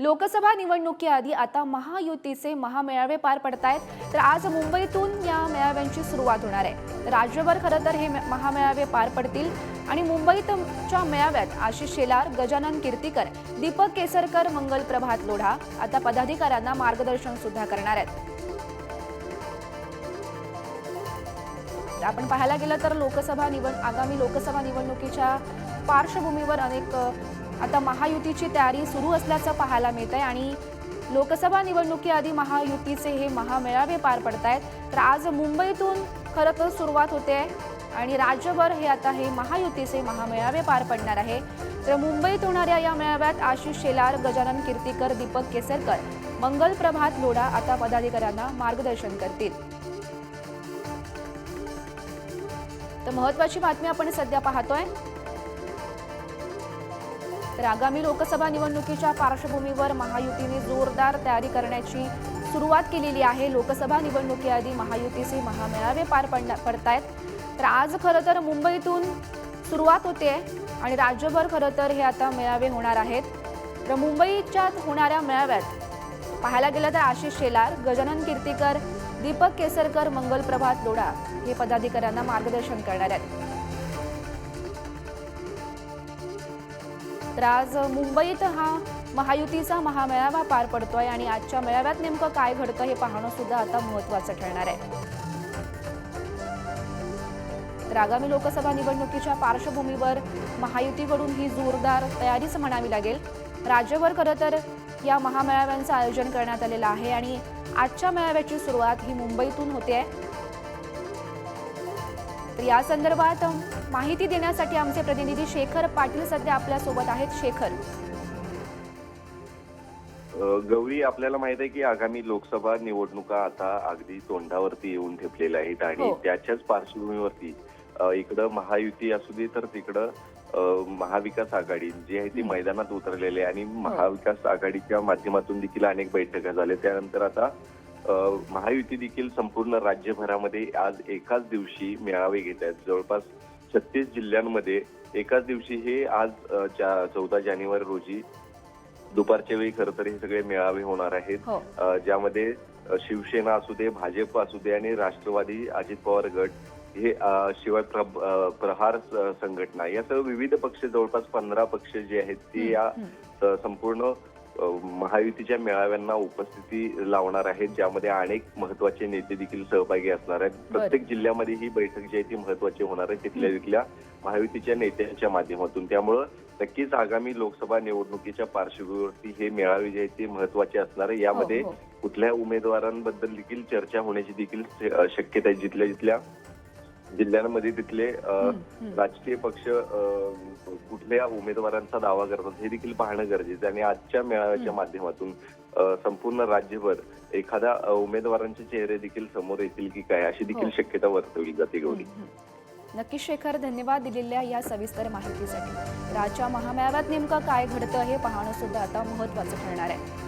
लोकसभा निवडणुकीआधी आता महायुतीचे महामेळावे पार पडतायत. तर आज मुंबईतून या मेळाव्यांची सुरुवात होणार आहे. तर राज्यभर खरं तर हे महामेळावे पार पडतील. आणि मुंबईतच्या मेळाव्यात आशिष शेलार गजानन कीर्तीकर दीपक केसरकर मंगल प्रभात लोढा आता पदाधिकाऱ्यांना मार्गदर्शन सुद्धा करणार आहेत. आपण पाहायला गेलं तर लोकसभा निवड आगामी लोकसभा निवडणुकीच्या पार्श्वभूमीवर अनेक आता महायुतीची तयारी सुरू असल्याचं पाहायला मिळत आहे आणि लोकसभा निवडणुकीआधी महायुतीचे हे महामेळावे पार पडत आहेत तर आज मुंबईतून खरं तर सुरुवात होते आणि राज्यभर हे आता हे महायुतीचे महामेळावे पार पडणार आहे. तर मुंबईत होणाऱ्या या मेळाव्यात आशिष शेलार गजानन कीर्तीकर दीपक केसरकर मंगल प्रभात लोढा आता पदाधिकाऱ्यांना मार्गदर्शन करतील. तर महत्वाची बातमी आपण सध्या पाहतोय. तर आगामी लोकसभा निवडणुकीच्या पार्श्वभूमीवर महायुतीने जोरदार तयारी करण्याची सुरुवात केलेली आहे. लोकसभा निवडणुकीआधी महायुतीचे महामेळावे पार पडण्या पडतायत. तर आज खरं तर मुंबईतून सुरुवात होते आणि राज्यभर खरं तर हे आता मेळावे होणार आहेत. तर मुंबईच्या होणाऱ्या मेळाव्यात पाहायला गेलं तर आशिष शेलार गजानन कीर्तीकर दीपक केसरकर मंगल प्रभात लोढा हे पदाधिकाऱ्यांना मार्गदर्शन करणार आहेत. तर आज मुंबईत हा महायुतीचा महामेळावा पार पडतोय आणि आजच्या मेळाव्यात नेमकं काय घडतं हे पाहणं सुद्धा आता महत्वाचं ठरणार आहे. तर आगामी लोकसभा निवडणुकीच्या पार्श्वभूमीवर महायुतीकडून ही जोरदार तयारीच म्हणावी लागेल. राज्यभर खरं तर या महामेळाव्यांचं आयोजन करण्यात आलेलं आहे आणि आजच्या मेळाव्याची सुरुवात ही मुंबईतून होते आहे. तर या संदर्भात माहिती देण्यासाठी आमचे प्रतिनिधी शेखर पाटील सध्या आपल्यासोबत आहेत शेखर गौरी आपल्याला माहीत आहे की आगामी लोकसभा निवडणुका आता अगदी तोंडावरती येऊन ठेपलेल्या आहेत आणि हो. त्याच्याच पार्श्वभूमीवरती इकडं महायुती असू दे तर तिकडं महाविकास आघाडी जी आहे ती हं. मैदानात उतरलेली आहे आणि महाविकास आघाडीच्या माध्यमातून देखील अनेक बैठका झाल्या त्यानंतर आता महायुती देखील संपूर्ण राज्यभरामध्ये आज एकाच दिवशी मेळावे घेत आहेत. जवळपास छत्तीस जिल्ह्यांमध्ये एकाच दिवशी हे आज चौदा जानेवारी रोजी दुपारच्या वेळी खरं तर हे सगळे मेळावे होणार आहेत. हो. ज्यामध्ये शिवसेना असू दे भाजप असू दे आणि राष्ट्रवादी अजित पवार गट हे शिवाय प्रहार संघटना यासह विविध पक्ष जवळपास पंधरा पक्ष जे आहेत ते या संपूर्ण महायुतीच्या मेळाव्यांना उपस्थिती लावणार आहेत ज्यामध्ये अनेक महत्त्वाचे नेते देखील सहभागी असणार आहेत. प्रत्येक जिल्ह्यामध्ये ही बैठक जी आहे ती महत्वाची होणार आहे तिथल्या तिथल्या महायुतीच्या नेत्यांच्या माध्यमातून. त्यामुळं नक्कीच आगामी लोकसभा निवडणुकीच्या पार्श्वभूमीवरती हे मेळावे जे आहेत ते महत्त्वाचे असणार आहे. यामध्ये हो, हो. कुठल्या उमेदवारांबद्दल देखील चर्चा होण्याची देखील शक्यता आहे जिथल्या जिथल्या जिल्ह्यांमध्ये तिथले. राजकीय पक्ष कुठल्या उमेदवारांचा दावा करतात हे देखील पाहणं गरजेचं आहे आणि आजच्या मेळाव्याच्या. माध्यमातून संपूर्ण राज्यभर एखाद्या उमेदवारांचे चेहरे देखील समोर येतील की काय अशी देखील हो. शक्यता वर्तवली जाते गौरी. नक्कीच शेखर धन्यवाद दिलेल्या या सविस्तर माहितीसाठी राज्याच्या महामेळाव्यात नेमकं काय घडतं हे पाहणं सुद्धा आता महत्वाचं ठरणार आहे